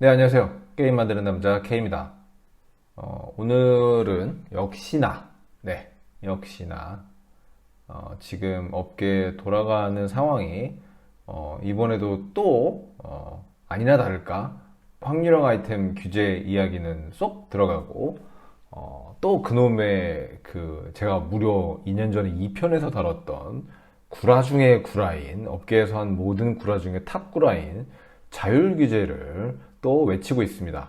네, 안녕하세요. 게임 만드는 남자 K입니다. 어, 오늘은 역시나, 네, 역시나, 어, 지금 업계에 돌아가는 상황이, 어, 이번에도 또, 어, 아니나 다를까, 확률형 아이템 규제 이야기는 쏙 들어가고, 어, 또 그놈의 그, 제가 무려 2년 전에 2편에서 다뤘던 구라 중의 구라인, 업계에서 한 모든 구라 중에 탑 구라인, 자율 규제를 또 외치고 있습니다.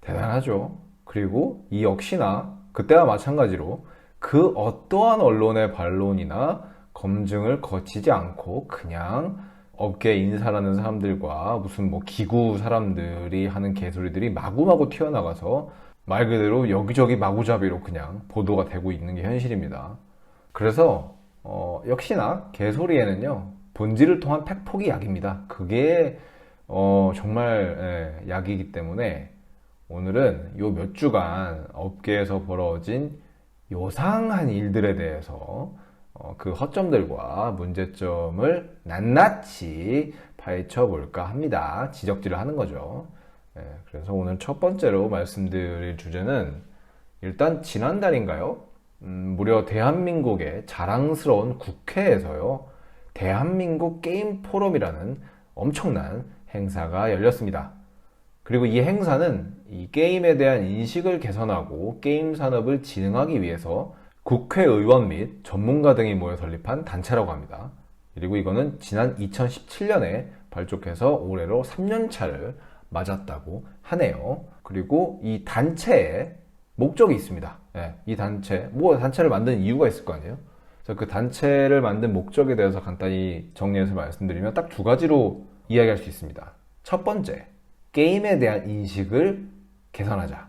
대단하죠. 그리고 이 역시나 그때와 마찬가지로 그 어떠한 언론의 반론이나 검증을 거치지 않고 그냥 업계 인사라는 사람들과 무슨 뭐 기구 사람들이 하는 개소리들이 마구마구 튀어나가서 말 그대로 여기저기 마구잡이로 그냥 보도가 되고 있는 게 현실입니다. 그래서 어, 역시나 개소리에는요 본질을 통한 팩폭이 약입니다. 그게 어, 정말 예, 약이기 때문에 오늘은 요 몇 주간 업계에서 벌어진 요상한 일들에 대해서 어, 그 허점들과 문제점을 낱낱이 파헤쳐 볼까 합니다. 지적질을 하는 거죠. 예, 그래서 오늘 첫 번째로 말씀드릴 주제는 일단 지난달인가요? 음, 무려 대한민국의 자랑스러운 국회에서요. 대한민국 게임 포럼이라는 엄청난 행사가 열렸습니다. 그리고 이 행사는 이 게임에 대한 인식을 개선하고 게임 산업을 진흥하기 위해서 국회의원 및 전문가 등이 모여 설립한 단체라고 합니다. 그리고 이거는 지난 2017년에 발족해서 올해로 3년 차를 맞았다고 하네요. 그리고 이 단체에 목적이 있습니다. 예, 이 단체, 뭐 단체를 만든 이유가 있을 거 아니에요? 그래서 그 단체를 만든 목적에 대해서 간단히 정리해서 말씀드리면 딱 두 가지로 이야기할 수 있습니다. 첫 번째, 게임에 대한 인식을 개선하자.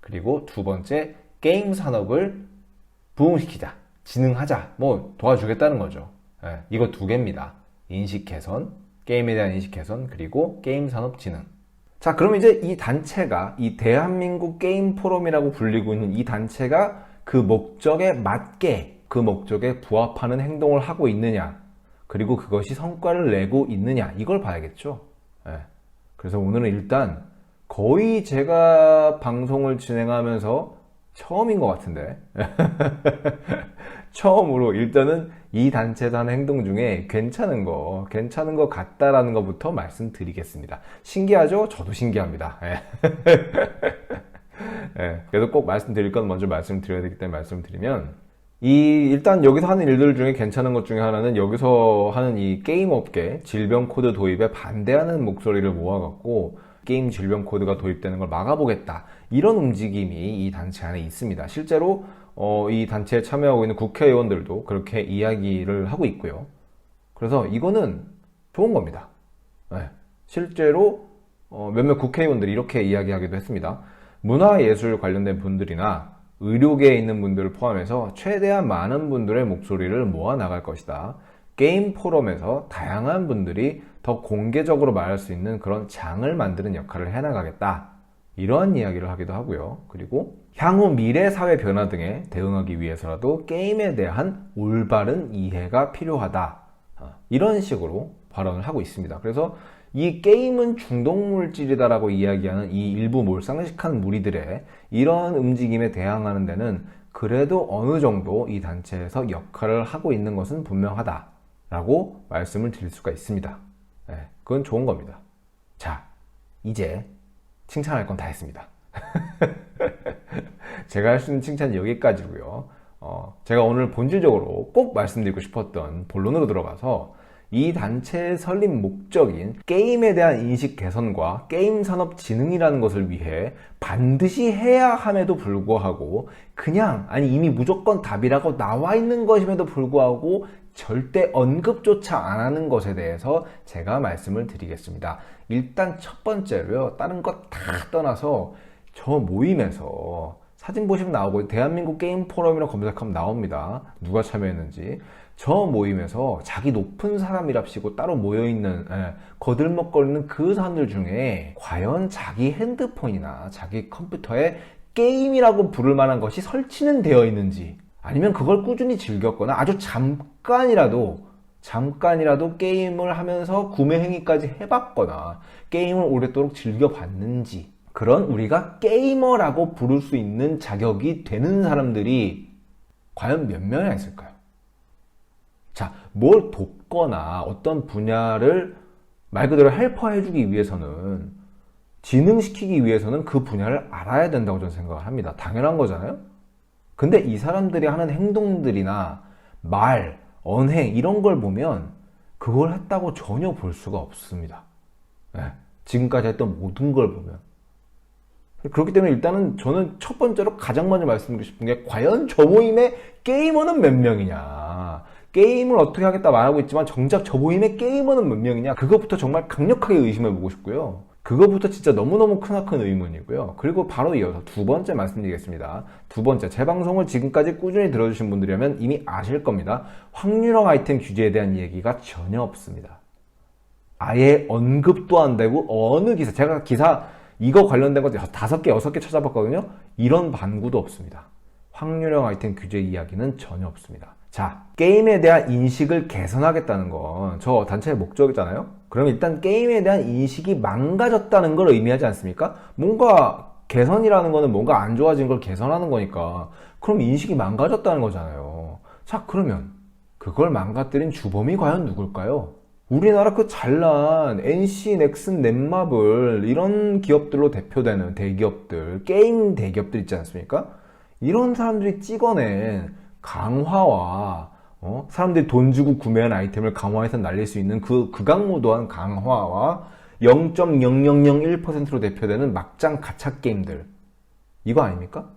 그리고 두 번째, 게임 산업을 부흥시키자. 진흥하자. 뭐 도와주겠다는 거죠. 예, 이거 두 개입니다. 인식 개선, 게임에 대한 인식 개선, 그리고 게임 산업 진흥. 자, 그럼 이제 이 단체가 이 대한민국 게임 포럼이라고 불리고 있는 이 단체가 그 목적에 맞게 그 목적에 부합하는 행동을 하고 있느냐. 그리고 그것이 성과를 내고 있느냐. 이걸 봐야겠죠. 예. 그래서 오늘은 일단 거의 제가 방송을 진행하면서 처음인 것 같은데. 처음으로 일단은 이 단체에서 하는 행동 중에 괜찮은 거, 괜찮은 것 같다라는 것부터 말씀드리겠습니다. 신기하죠? 저도 신기합니다. 예. 예, 그래서 꼭 말씀드릴 건 먼저 말씀드려야 되기 때문에 말씀드리면, 이, 일단 여기서 하는 일들 중에 괜찮은 것 중에 하나는 여기서 하는 이 게임 업계 질병 코드 도입에 반대하는 목소리를 모아갖고 게임 질병 코드가 도입되는 걸 막아보겠다. 이런 움직임이 이 단체 안에 있습니다. 실제로 어, 이 단체에 참여하고 있는 국회의원들도 그렇게 이야기를 하고 있고요. 그래서 이거는 좋은 겁니다. 네. 실제로 어, 몇몇 국회의원들이 이렇게 이야기하기도 했습니다. 문화예술 관련된 분들이나 의료계에 있는 분들을 포함해서 최대한 많은 분들의 목소리를 모아 나갈 것이다. 게임 포럼에서 다양한 분들이 더 공개적으로 말할 수 있는 그런 장을 만드는 역할을 해나가겠다. 이러한 이야기를 하기도 하고요. 그리고 향후 미래 사회 변화 등에 대응하기 위해서라도 게임에 대한 올바른 이해가 필요하다. 어, 이런 식으로 발언을 하고 있습니다. 그래서 이 게임은 중독물질이다라고 이야기하는 이 일부 몰상식한 무리들의 이런 움직임에 대항하는 데는 그래도 어느 정도 이 단체에서 역할을 하고 있는 것은 분명하다라고 말씀을 드릴 수가 있습니다. 네, 그건 좋은 겁니다. 자, 이제 칭찬할 건 다 했습니다. 제가 할 수 있는 칭찬이 여기까지고요. 어, 제가 오늘 본질적으로 꼭 말씀드리고 싶었던 본론으로 들어가서 이 단체의 설립 목적인 게임에 대한 인식 개선과 게임 산업 진흥이라는 것을 위해 반드시 해야 함에도 불구하고 그냥 아니 이미 무조건 답이라고 나와 있는 것임에도 불구하고 절대 언급조차 안 하는 것에 대해서 제가 말씀을 드리겠습니다. 일단 첫 번째로요. 다른 것 다 떠나서 저 모임에서 사진 보시면 나오고 대한민국 게임 포럼이라고 검색하면 나옵니다. 누가 참여했는지. 저 모임에서 자기 높은 사람이랍시고 따로 모여있는 예, 거들먹거리는 그 사람들 중에 과연 자기 핸드폰이나 자기 컴퓨터에 게임이라고 부를 만한 것이 설치는 되어 있는지 아니면 그걸 꾸준히 즐겼거나 아주 잠깐이라도 잠깐이라도 게임을 하면서 구매 행위까지 해봤거나 게임을 오랫도록 즐겨봤는지 그런 우리가 게이머라고 부를 수 있는 자격이 되는 사람들이 과연 몇 명이나 있을까요? 자, 뭘 돕거나 어떤 분야를 말 그대로 헬퍼해주기 위해서는 진흥시키기 위해서는 그 분야를 알아야 된다고 저는 생각을 합니다. 당연한 거잖아요? 근데 이 사람들이 하는 행동들이나 말, 언행, 이런 걸 보면 그걸 했다고 전혀 볼 수가 없습니다. 네, 지금까지 했던 모든 걸 보면. 그렇기 때문에 일단은 저는 첫 번째로 가장 먼저 말씀드리고 싶은 게 과연 저 모임의 게이머는 몇 명이냐. 게임을 어떻게 하겠다 말하고 있지만 정작 저 모임의 게이머는 몇 명이냐. 그것부터 정말 강력하게 의심해 보고 싶고요. 그거부터 진짜 너무너무 크나큰 의문이고요. 그리고 바로 이어서 두 번째 말씀드리겠습니다. 두 번째, 제 방송을 지금까지 꾸준히 들어주신 분들이라면 이미 아실 겁니다. 확률형 아이템 규제에 대한 얘기가 전혀 없습니다. 아예 언급도 안 되고 어느 기사, 제가 기사 이거 관련된 거 다섯 개, 여섯 개 찾아봤거든요. 이런 반구도 없습니다. 확률형 아이템 규제 이야기는 전혀 없습니다. 자, 게임에 대한 인식을 개선하겠다는 건 저 단체의 목적이잖아요? 그럼 일단 게임에 대한 인식이 망가졌다는 걸 의미하지 않습니까? 뭔가 개선이라는 거는 뭔가 안 좋아진 걸 개선하는 거니까 그럼 인식이 망가졌다는 거잖아요. 자, 그러면 그걸 망가뜨린 주범이 과연 누굴까요? 우리나라 그 잘난 NC, 넥슨, 넷마블 이런 기업들로 대표되는 대기업들, 게임 대기업들 있지 않습니까? 이런 사람들이 찍어낸 강화와 어? 사람들이 돈 주고 구매한 아이템을 강화해서 날릴 수 있는 그 극악무도한 강화와 0.0001%로 대표되는 막장 가챠 게임들 이거 아닙니까?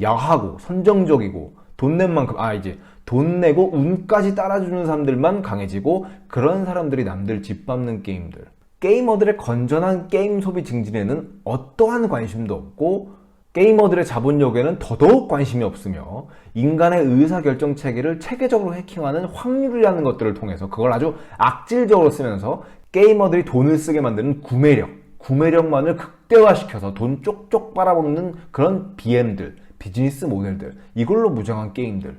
야하고 선정적이고 돈 낸 만큼 아 이제 돈 내고 운까지 따라주는 사람들만 강해지고 그런 사람들이 남들 짓밟는 게임들 게이머들의 건전한 게임 소비 증진에는 어떠한 관심도 없고 게이머들의 자본력에는 더더욱 관심이 없으며 인간의 의사결정 체계를 체계적으로 해킹하는 확률이라는 것들을 통해서 그걸 아주 악질적으로 쓰면서 게이머들이 돈을 쓰게 만드는 구매력, 구매력만을 극대화시켜서 돈 쪽쪽 빨아먹는 그런 BM들, 비즈니스 모델들, 이걸로 무장한 게임들.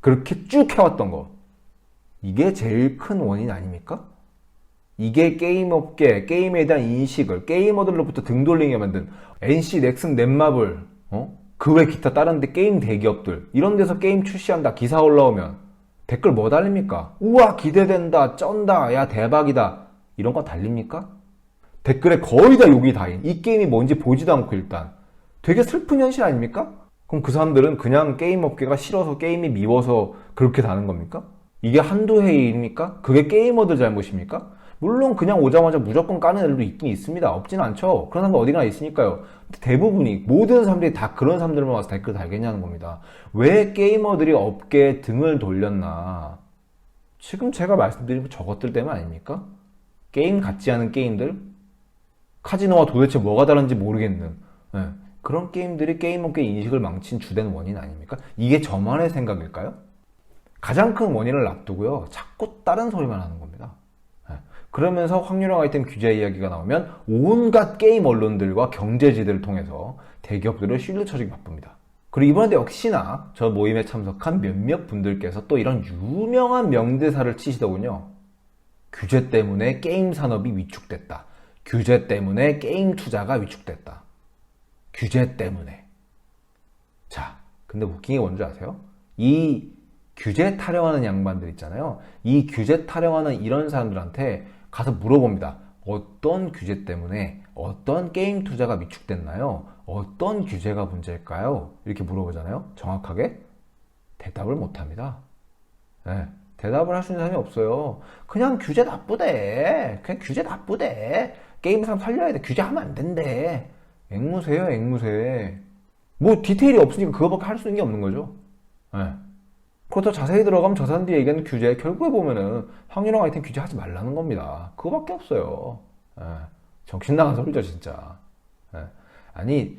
그렇게 쭉 해왔던 거. 이게 제일 큰 원인 아닙니까? 이게 게임 업계, 게임에 대한 인식을 게이머들로부터 등 돌리게 만든 NC, 넥슨, 넷마블, 어? 그 외 기타 다른 데 게임 대기업들 이런 데서 게임 출시한다 기사 올라오면 댓글 뭐 달립니까? 우와 기대된다 쩐다 야 대박이다 이런 거 달립니까? 댓글에 거의 다 욕이 다인 이 게임이 뭔지 보지도 않고 일단 되게 슬픈 현실 아닙니까? 그럼 그 사람들은 그냥 게임 업계가 싫어서 게임이 미워서 그렇게 다는 겁니까? 이게 한두 해 일입니까? 그게 게이머들 잘못입니까? 물론 그냥 오자마자 무조건 까는 애들도 있긴 있습니다. 없진 않죠. 그런 사람들 어디가나 있으니까요. 대부분이 모든 사람들이 다 그런 사람들만 와서 댓글 달겠냐는 겁니다. 왜 게이머들이 업계에 등을 돌렸나? 지금 제가 말씀드린 저것들 때문 아닙니까? 게임 같지 않은 게임들? 카지노와 도대체 뭐가 다른지 모르겠는 네. 그런 게임들이 게임업계 인식을 망친 주된 원인 아닙니까? 이게 저만의 생각일까요? 가장 큰 원인을 놔두고요. 자꾸 다른 소리만 하는 겁니다. 그러면서 확률형 아이템 규제 이야기가 나오면 온갖 게임 언론들과 경제지들을 통해서 대기업들을 실드 쳐주기 바쁩니다. 그리고 이번에도 역시나 저 모임에 참석한 몇몇 분들께서 또 이런 유명한 명대사를 치시더군요. 규제 때문에 게임 산업이 위축됐다. 규제 때문에 게임 투자가 위축됐다. 규제 때문에. 자, 근데 웃긴 게 뭔지 아세요? 이 규제 타령하는 양반들 있잖아요. 이 규제 타령하는 이런 사람들한테 가서 물어봅니다. 어떤 규제 때문에 어떤 게임 투자가 위축됐나요? 어떤 규제가 문제일까요? 이렇게 물어보잖아요. 정확하게 대답을 못 합니다. 네, 대답을 할 수 있는 사람이 없어요. 그냥 규제 나쁘대. 그냥 규제 나쁘대. 게임 사람 살려야 돼. 규제하면 안 된대. 앵무새요, 앵무새. 뭐 디테일이 없으니까 그거밖에 할 수 있는 게 없는 거죠. 네. 그렇다 자세히 들어가면 저 사람들이 얘기하는 규제 결국에 보면은 확률형 아이템 규제하지 말라는 겁니다. 그거밖에 없어요. 예, 정신 나간 소리죠 진짜. 예, 아니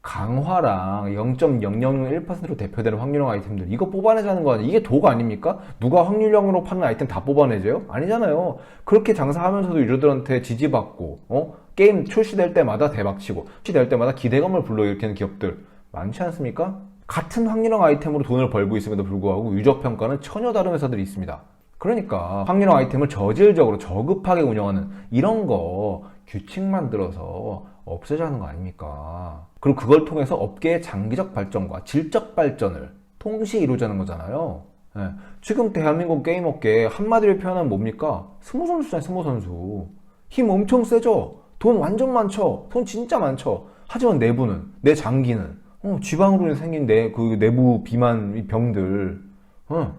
강화랑 0.0001%로 대표되는 확률형 아이템들 이거 뽑아내자는 거 아니에요? 이게 도가 아닙니까? 누가 확률형으로 파는 아이템 다 뽑아내줘요? 아니잖아요. 그렇게 장사하면서도 유저들한테 지지받고 어? 게임 출시될 때마다 대박치고 출시될 때마다 기대감을 불러일으키는 기업들 많지 않습니까? 같은 확률형 아이템으로 돈을 벌고 있음에도 불구하고 유저 평가는 전혀 다른 회사들이 있습니다. 그러니까 확률형 아이템을 저질적으로 저급하게 운영하는 이런 거 규칙 만들어서 없애자는 거 아닙니까? 그리고 그걸 통해서 업계의 장기적 발전과 질적 발전을 동시에 이루자는 거잖아요. 예. 지금 대한민국 게임 업계 한마디로 표현하면 뭡니까? 스무 선수잖아요, 스무 선수. 힘 엄청 세죠? 돈 완전 많죠? 돈 진짜 많죠? 하지만 내부는, 내 장기는, 어, 지방으로 생긴 내, 그 내부 비만 이 병들, 어,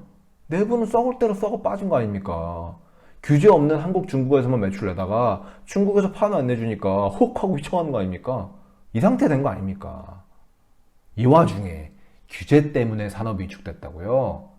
내부는 썩을 대로 썩어 빠진 거 아닙니까? 규제 없는 한국, 중국에서만 매출 내다가 중국에서 파는 안 내주니까 혹 하고 휘청하는 거 아닙니까? 이 상태 된 거 아닙니까? 이 와중에 규제 때문에 산업이 위축됐다고요?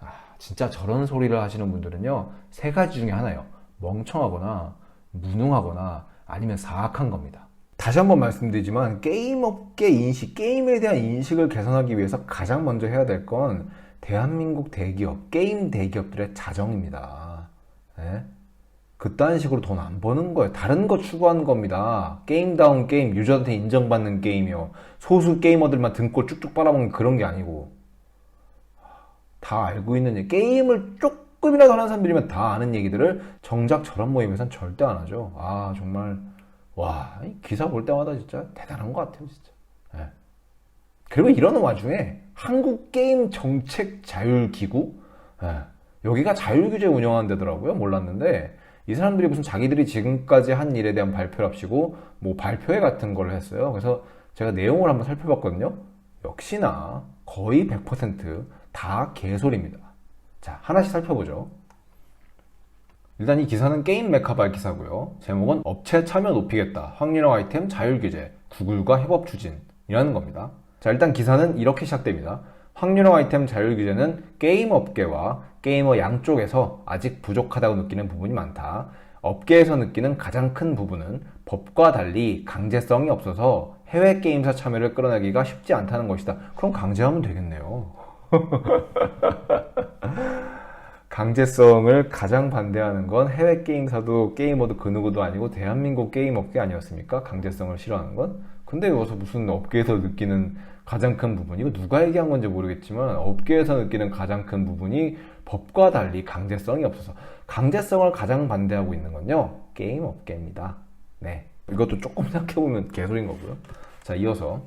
아, 진짜 저런 소리를 하시는 분들은요, 세 가지 중에 하나요. 멍청하거나, 무능하거나, 아니면 사악한 겁니다. 다시 한번 말씀드리지만, 게임업계 인식, 게임에 대한 인식을 개선하기 위해서 가장 먼저 해야 될 건, 대한민국 대기업, 게임 대기업들의 자정입니다. 예? 그딴 식으로 돈 안 버는 거예요. 다른 거 추구하는 겁니다. 게임다운 게임, 유저한테 인정받는 게임이요. 소수 게이머들만 등골 쭉쭉 빨아먹는 그런 게 아니고. 다 알고 있는 얘기. 게임을 조금이라도 하는 사람들이면 다 아는 얘기들을 정작 저런 모임에선 절대 안 하죠. 아, 정말. 와, 이 기사 볼 때마다 진짜 대단한 것 같아요, 진짜. 예. 그리고 이러는 와중에 한국 게임 정책 자율 기구? 예. 여기가 자율 규제 운영하는 데더라고요. 몰랐는데. 이 사람들이 무슨 자기들이 지금까지 한 일에 대한 발표를 합치고 뭐 발표회 같은 걸 했어요. 그래서 제가 내용을 한번 살펴봤거든요. 역시나 거의 100%다 개소리입니다. 자, 하나씩 살펴보죠. 일단 이 기사는 게임 메카발 기사고요. 제목은 업체 참여 높이겠다. 확률형 아이템 자율 규제. 구글과 협업 추진이라는 겁니다. 자, 일단 기사는 이렇게 시작됩니다. 확률형 아이템 자율 규제는 게임 업계와 게이머 양쪽에서 아직 부족하다고 느끼는 부분이 많다. 업계에서 느끼는 가장 큰 부분은 법과 달리 강제성이 없어서 해외 게임사 참여를 끌어내기가 쉽지 않다는 것이다. 그럼 강제하면 되겠네요. 강제성을 가장 반대하는 건 해외 게임사도 게이머도 그 누구도 아니고 대한민국 게임 업계 아니었습니까? 강제성을 싫어하는 건? 근데 여기서 무슨 업계에서 느끼는 가장 큰 부분, 이거 누가 얘기한 건지 모르겠지만 업계에서 느끼는 가장 큰 부분이 법과 달리 강제성이 없어서 강제성을 가장 반대하고 있는 건요 게임 업계입니다. 네, 이것도 조금 생각해보면 개소리인 거고요. 자, 이어서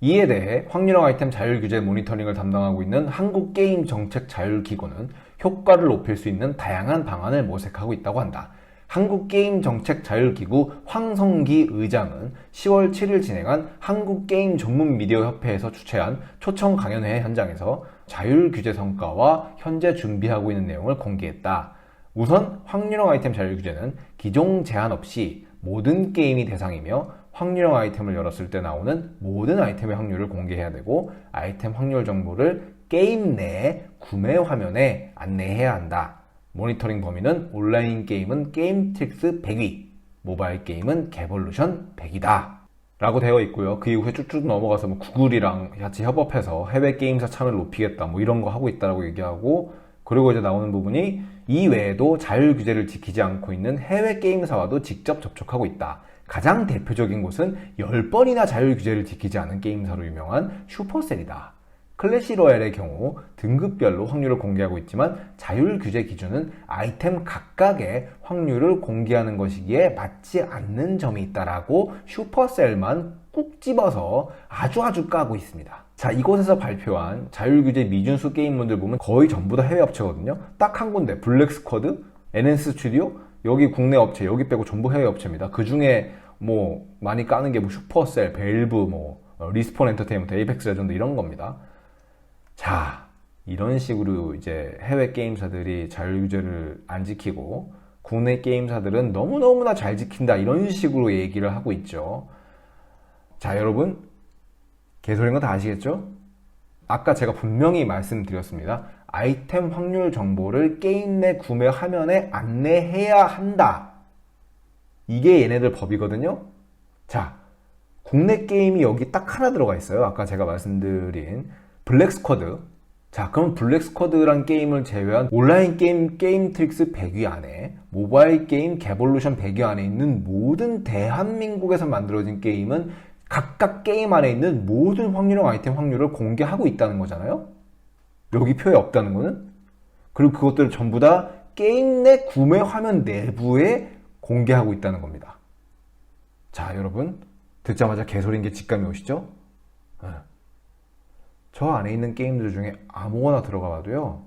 이에 대해 확률형 아이템 자율 규제 모니터링을 담당하고 있는 한국게임정책자율기구는 효과를 높일 수 있는 다양한 방안을 모색하고 있다고 한다. 한국게임정책자율기구 황성기 의장은 10월 7일 진행한 한국게임 전문 미디어 협회에서 주최한 초청 강연회 현장에서 자율 규제 성과와 현재 준비하고 있는 내용을 공개했다. 우선 확률형 아이템 자율 규제는 기종 제한 없이 모든 게임이 대상이며 확률형 아이템을 열었을 때 나오는 모든 아이템의 확률을 공개해야 되고 아이템 확률 정보를 게임 내 구매 화면에 안내해야 한다. 모니터링 범위는 온라인 게임은 게임틱스 100위, 모바일 게임은 개볼루션 100이다. 라고 되어 있고요. 그 이후에 쭉쭉 넘어가서 뭐 구글이랑 같이 협업해서 해외 게임사 참여를 높이겠다 뭐 이런 거 하고 있다라고 얘기하고 그리고 이제 나오는 부분이 이 외에도 자율 규제를 지키지 않고 있는 해외 게임사와도 직접 접촉하고 있다. 가장 대표적인 곳은 10번이나 자율 규제를 지키지 않은 게임사로 유명한 슈퍼셀이다. 클래시 로얄의 경우 등급별로 확률을 공개하고 있지만 자율 규제 기준은 아이템 각각의 확률을 공개하는 것이기에 맞지 않는 점이 있다라고 슈퍼셀만 꾹 집어서 아주 아주 까고 있습니다. 자, 이곳에서 발표한 자율 규제 미준수 게임문들 보면 거의 전부 다 해외 업체거든요. 딱 한 군데, 블랙 스쿼드, NS 스튜디오, 여기 국내 업체, 여기 빼고 전부 해외 업체입니다. 그 중에 뭐 많이 까는 게 뭐 슈퍼셀, 벨브, 뭐 어, 리스폰 엔터테인먼트, 에이펙스 레전드 이런 겁니다. 자, 이런 식으로 이제 해외 게임사들이 자율규제를 안 지키고 국내 게임사들은 너무너무나 잘 지킨다 이런 식으로 얘기를 하고 있죠. 자, 여러분 개소리인 거 다 아시겠죠? 아까 제가 분명히 말씀드렸습니다. 아이템 확률 정보를 게임 내 구매 화면에 안내해야 한다. 이게 얘네들 법이거든요. 자, 국내 게임이 여기 딱 하나 들어가 있어요. 아까 제가 말씀드린 블랙스쿼드. 자, 그럼 블랙스쿼드란 게임을 제외한 온라인 게임 게임 트릭스 100위 안에 모바일 게임 개볼루션 100위 안에 있는 모든 대한민국에서 만들어진 게임은 각각 게임 안에 있는 모든 확률형 아이템 확률을 공개하고 있다는 거잖아요? 여기 표에 없다는 거는? 그리고 그것들을 전부 다 게임 내 구매 화면 내부에 공개하고 있다는 겁니다. 자, 여러분. 듣자마자 개소리인 게 직감이 오시죠? 예. 저 안에 있는 게임들 중에 아무거나 들어가 봐도요.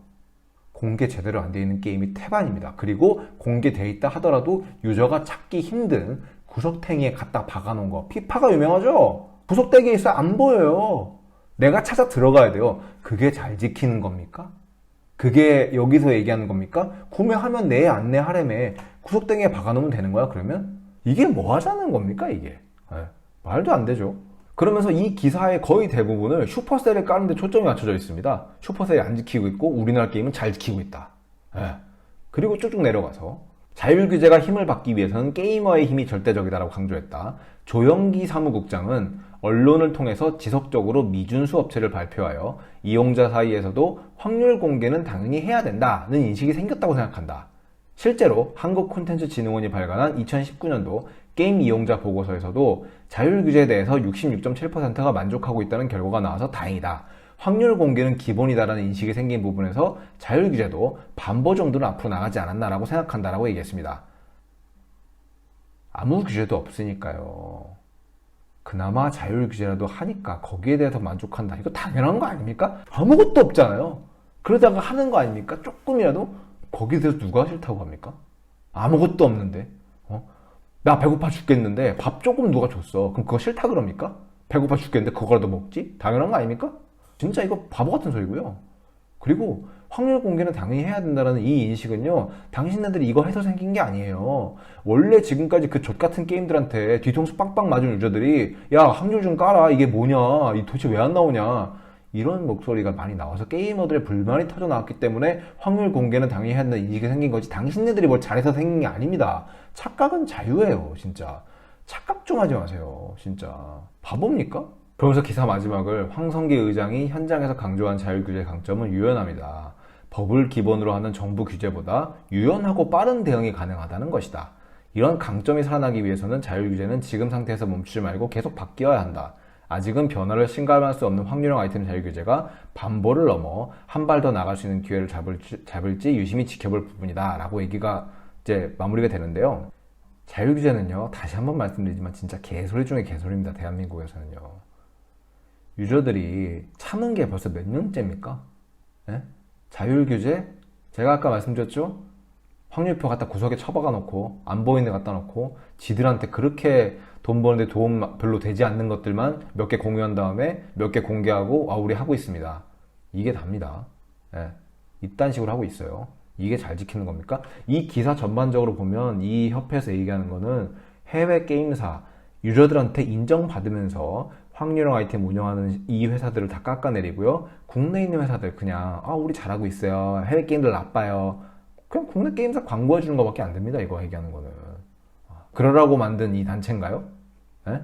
공개 제대로 안 되어 있는 게임이 태반입니다. 그리고 공개되어 있다 하더라도 유저가 찾기 힘든 구석탱이에 갖다 박아놓은 거. 피파가 유명하죠? 구석탱이에 있어 안 보여요. 내가 찾아 들어가야 돼요. 그게 잘 지키는 겁니까? 그게 여기서 얘기하는 겁니까? 구매하면 내 안내 하렘에 구석탱이에 박아놓으면 되는 거야, 그러면? 이게 뭐 하자는 겁니까, 이게? 예, 말도 안 되죠. 그러면서 이 기사의 거의 대부분을 슈퍼셀에 까는데 초점이 맞춰져 있습니다. 슈퍼셀이 안 지키고 있고 우리나라 게임은 잘 지키고 있다. 예. 그리고 쭉쭉 내려가서 자율 규제가 힘을 받기 위해서는 게이머의 힘이 절대적이다라고 강조했다. 조영기 사무국장은 언론을 통해서 지속적으로 미준수 업체를 발표하여 이용자 사이에서도 확률 공개는 당연히 해야 된다는 인식이 생겼다고 생각한다. 실제로 한국콘텐츠진흥원이 발간한 2019년도 게임 이용자 보고서에서도 자율 규제에 대해서 66.7%가 만족하고 있다는 결과가 나와서 다행이다. 확률 공개는 기본이다라는 인식이 생긴 부분에서 자율 규제도 반보 정도는 앞으로 나가지 않았나라고 생각한다라고 얘기했습니다. 아무 규제도 없으니까요. 그나마 자율 규제라도 하니까 거기에 대해서 만족한다. 이거 당연한 거 아닙니까? 아무것도 없잖아요. 그러다가 하는 거 아닙니까? 조금이라도 거기에 대해서 누가 싫다고 합니까? 아무것도 없는데. 어? 나 배고파 죽겠는데 밥 조금 누가 줬어. 그럼 그거 싫다 그럽니까? 배고파 죽겠는데 그거라도 먹지? 당연한 거 아닙니까? 진짜 이거 바보 같은 소리고요. 그리고 확률 공개는 당연히 해야 된다는 이 인식은요, 당신네들이 이거 해서 생긴 게 아니에요. 원래 지금까지 그 족 같은 게임들한테 뒤통수 빵빵 맞은 유저들이, 야, 확률 좀 까라. 이게 뭐냐. 이 도대체 왜 안 나오냐. 이런 목소리가 많이 나와서 게이머들의 불만이 터져 나왔기 때문에 확률 공개는 당연히 해야 된다는 인식이 생긴 거지. 당신네들이 뭘 잘해서 생긴 게 아닙니다. 착각은 자유예요, 진짜. 착각 좀 하지 마세요, 진짜. 바보입니까? 그러면서 기사 마지막을 황성기 의장이 현장에서 강조한 자율규제의 강점은 유연합니다. 법을 기본으로 하는 정부 규제보다 유연하고 빠른 대응이 가능하다는 것이다. 이런 강점이 살아나기 위해서는 자율규제는 지금 상태에서 멈추지 말고 계속 바뀌어야 한다. 아직은 변화를 실감할 수 없는 확률형 아이템 자율규제가 반보를 넘어 한 발 더 나갈 수 있는 기회를 잡을지, 잡을지 유심히 지켜볼 부분이다. 라고 얘기가 이제 마무리가 되는데요. 자율규제는요, 다시 한번 말씀드리지만 진짜 개소리 중에 개소리입니다. 대한민국에서는요. 유저들이 참은 게 벌써 몇 년째입니까? 예? 자율규제? 제가 아까 말씀드렸죠? 확률표 갖다 구석에 처박아 놓고, 안 보이는 데 갖다 놓고, 지들한테 그렇게 돈 버는데 도움 별로 되지 않는 것들만 몇 개 공유한 다음에 몇 개 공개하고, 아, 우리 하고 있습니다. 이게 답니다. 예. 이딴 식으로 하고 있어요. 이게 잘 지키는 겁니까? 이 기사 전반적으로 보면 이 협회에서 얘기하는 거는 해외 게임사, 유저들한테 인정받으면서 확률형 아이템 운영하는 이 회사들을 다 깎아내리고요. 국내에 있는 회사들 그냥 아 우리 잘하고 있어요. 해외 게임들 나빠요. 그냥 국내 게임사 광고해 주는 것밖에 안 됩니다. 이거 얘기하는 거는. 그러라고 만든 이 단체인가요? 에?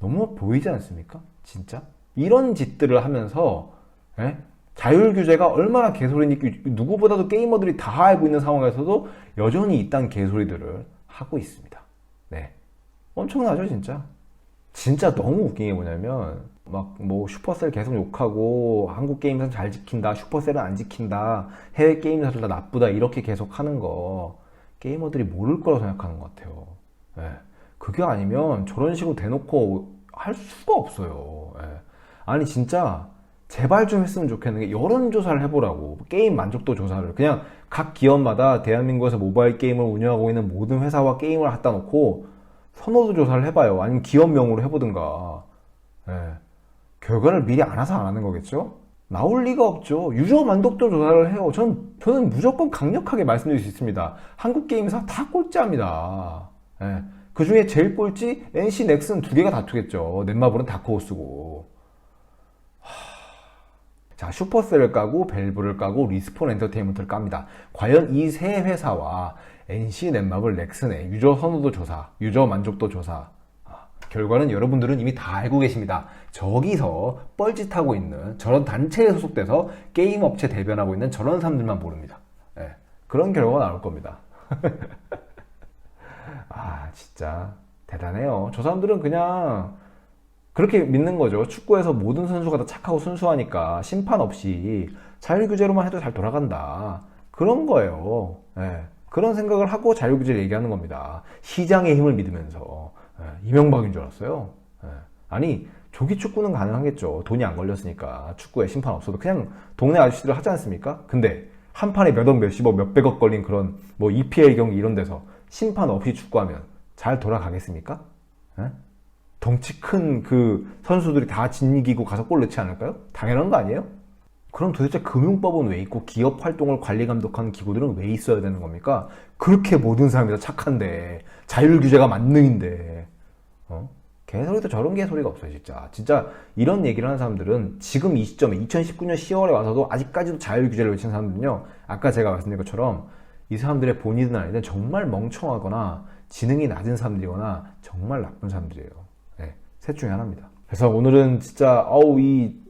너무 보이지 않습니까? 진짜? 이런 짓들을 하면서 에? 자율 규제가 얼마나 개소리인지 누구보다도 게이머들이 다 알고 있는 상황에서도 여전히 이딴 개소리들을 하고 있습니다. 네. 엄청나죠, 진짜. 진짜 너무 웃긴 게 뭐냐면 막 뭐 슈퍼셀 계속 욕하고 한국 게임사는 잘 지킨다 슈퍼셀은 안 지킨다 해외 게임사들 다 나쁘다 이렇게 계속 하는 거 게이머들이 모를 거라고 생각하는 것 같아요 예. 그게 아니면 저런 식으로 대놓고 할 수가 없어요 예. 아니 진짜 제발 좀 했으면 좋겠는 게 여론조사를 해보라고 게임 만족도 조사를 그냥 각 기업마다 대한민국에서 모바일 게임을 운영하고 있는 모든 회사와 게임을 갖다 놓고 선호도 조사를 해봐요. 아니면 기업명으로 해보든가. 예. 결과를 미리 알아서 안 하는 거겠죠? 나올 리가 없죠. 유저 만족도 조사를 해요. 전, 저는 무조건 강력하게 말씀드릴 수 있습니다. 한국 게임사 다 꼴찌합니다. 예. 그 중에 제일 꼴찌 NC 넥슨 두 개가 다투겠죠. 넷마블은 다크호스고. 자, 슈퍼셀을 까고 벨브를 까고 리스폰 엔터테인먼트를 깝니다. 과연 이 세 회사와 NC 넷마블 넥슨의 유저 선호도 조사, 유저 만족도 조사 아, 결과는 여러분들은 이미 다 알고 계십니다. 저기서 뻘짓하고 있는 저런 단체에 소속돼서 게임 업체 대변하고 있는 저런 사람들만 모릅니다. 예, 그런 결과가 나올 겁니다. 아, 진짜 대단해요. 저 사람들은 그냥 그렇게 믿는 거죠. 축구에서 모든 선수가 다 착하고 순수하니까 심판 없이 자율규제로만 해도 잘 돌아간다. 그런 거예요. 예. 그런 생각을 하고 자유규제를 얘기하는 겁니다. 시장의 힘을 믿으면서 예. 이명박인 줄 알았어요. 예. 아니 조기 축구는 가능하겠죠. 돈이 안 걸렸으니까 축구에 심판 없어도 그냥 동네 아저씨들 하지 않습니까? 근데 한 판에 몇억 몇십억 몇백억 걸린 그런 뭐 EPL 경기 이런 데서 심판 없이 축구하면 잘 돌아가겠습니까? 예? 덩치 큰 그 선수들이 다 진이기고 가서 골 넣지 않을까요? 당연한 거 아니에요? 그럼 도대체 금융법은 왜 있고 기업 활동을 관리 감독하는 기구들은 왜 있어야 되는 겁니까? 그렇게 모든 사람이 다 착한데 자율 규제가 만능인데 어? 개소리도 저런 개소리가 없어요 진짜 진짜 이런 얘기를 하는 사람들은 지금 이 시점에 2019년 10월에 와서도 아직까지도 자율 규제를 외치는 사람들은요 아까 제가 말씀드린 것처럼 이 사람들의 본의든 아니든 정말 멍청하거나 지능이 낮은 사람들이거나 정말 나쁜 사람들이에요 네, 셋 중에 하나입니다 그래서 오늘은 진짜 어우 이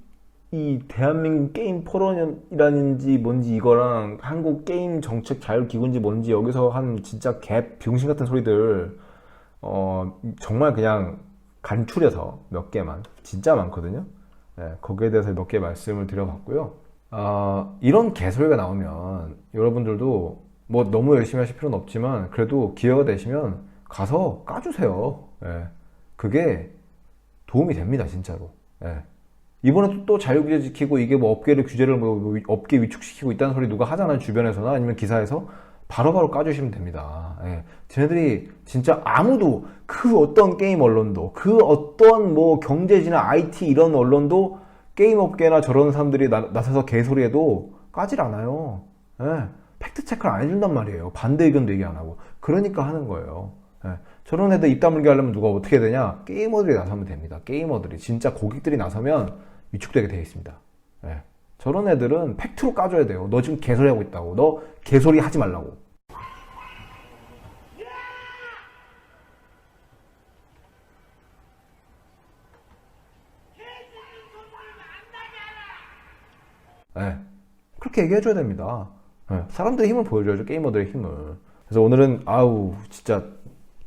이 대한민국 게임 포럼이라는지 뭔지 이거랑 한국 게임 정책 자율 기구인지 뭔지 여기서 한 진짜 개 병신 같은 소리들 어 정말 그냥 간추려서 몇 개만 진짜 많거든요. 네, 거기에 대해서 몇 개 말씀을 드려봤고요. 아, 이런 개소리가 나오면 여러분들도 뭐 너무 열심히 하실 필요는 없지만 그래도 기회가 되시면 가서 까주세요. 예, 그게 도움이 됩니다, 진짜로. 예. 이번에 또, 또 자유규제 지키고 이게 뭐 업계를 규제를 뭐, 뭐 업계 위축시키고 있다는 소리 누가 하잖아요 주변에서나 아니면 기사에서 바로바로 까주시면 됩니다. 예. 쟤네들이 진짜 아무도 그 어떤 게임 언론도 그 어떤 뭐 경제지나 IT 이런 언론도 게임 업계나 저런 사람들이 나, 나서서 개소리해도 까질 않아요. 예. 팩트 체크를 안 해준단 말이에요. 반대 의견도 얘기 안 하고. 그러니까 하는 거예요. 예. 저런 애들 입 다물게 하려면 누가 어떻게 되냐? 게이머들이 나서면 됩니다. 게이머들이. 진짜 고객들이 나서면 위축되게 되어 있습니다. 예. 저런 애들은 팩트로 까줘야 돼요. 너 지금 개소리 하고 있다고. 너 개소리 하지 말라고. 예. 그렇게 얘기해줘야 됩니다. 예. 사람들의 힘을 보여줘야죠. 게이머들의 힘을. 그래서 오늘은 아우 진짜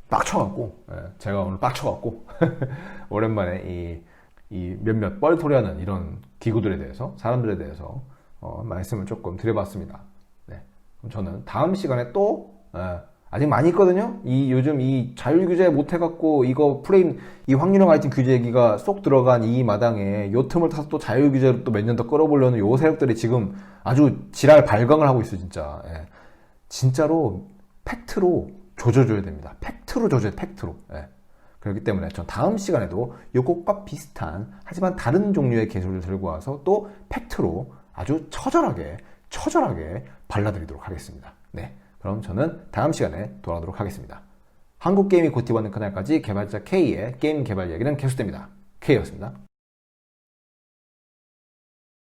빡쳐갖고 예. 제가 오늘 빡쳐갖고 오랜만에 이, 이 몇몇 뻘소리하는 이런 기구들에 대해서 사람들에 대해서 어, 말씀을 조금 드려봤습니다. 네. 그럼 저는 다음 시간에 또 예, 아직 많이 있거든요. 이 요즘 이 자율 규제 못 해갖고 이거 프레임 이 확률형 아이템 규제 얘기가 쏙 들어간 이 마당에 요 틈을 타서 또 자율 규제로 또 몇 년 더 끌어보려는 요 세력들이 지금 아주 지랄 발광을 하고 있어 진짜. 예. 진짜로 팩트로 조져줘야 됩니다. 팩트로 조져야 돼, 팩트로. 예. 그렇기 때문에 전 다음 시간에도 요것과 비슷한 하지만 다른 종류의 개소리를 들고 와서 또 팩트로 아주 처절하게 처절하게 발라드리도록 하겠습니다. 네. 그럼 저는 다음 시간에 돌아오도록 하겠습니다. 한국 게임이 고티받는 그날까지 개발자 K의 게임 개발 이야기는 계속됩니다. K였습니다.